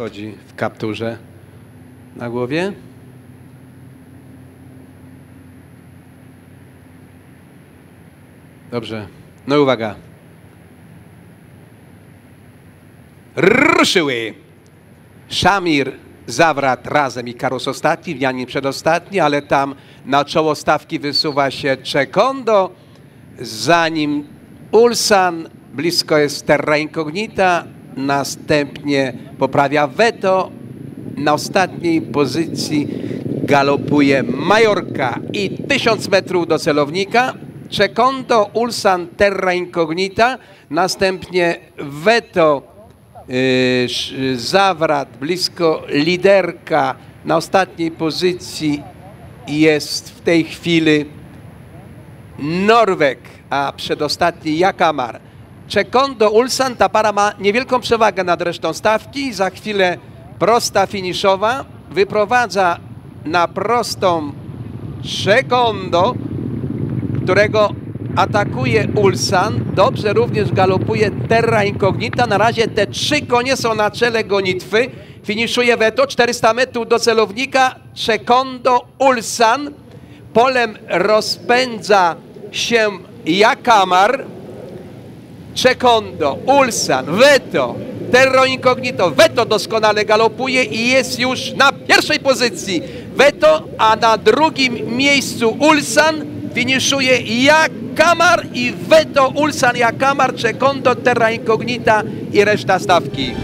chodzi w kapturze na głowie. Dobrze. No i uwaga. Ruszyły. Szamir, Zawrat razem i Karus ostatni, Wianin przedostatni, ale tam na czoło stawki wysuwa się Czekondo, za nim Ulsan, blisko jest Terra Incognita, następnie poprawia Veto, na ostatniej pozycji galopuje Majorka i 1000 metrów do celownika. Czekondo, Ulsan, Terra Incognita, następnie Veto, yy, Zawrat, blisko liderka. Na ostatniej pozycji jest w tej chwili Norweg, a przedostatni Jakamar. Czekondo, Ulsan, ta para ma niewielką przewagę nad resztą stawki. Za chwilę prosta finiszowa wyprowadza na prostą Czekondo, którego atakuje Ulsan. Dobrze również galopuje Terra Incognita. Na razie te trzy konie są na czele gonitwy. Finiszuje Veto, 400 metrów do celownika. Czekondo, Ulsan. Polem rozpędza się Jakamar. Czekondo, Ulsan, Veto, Terro Incognito. Veto doskonale galopuje i jest już na pierwszej pozycji. Veto, a na drugim miejscu Ulsan finiszuje Jakamar i Veto, Ulsan, Jakamar, Czekondo, Terra Incognita i reszta stawki.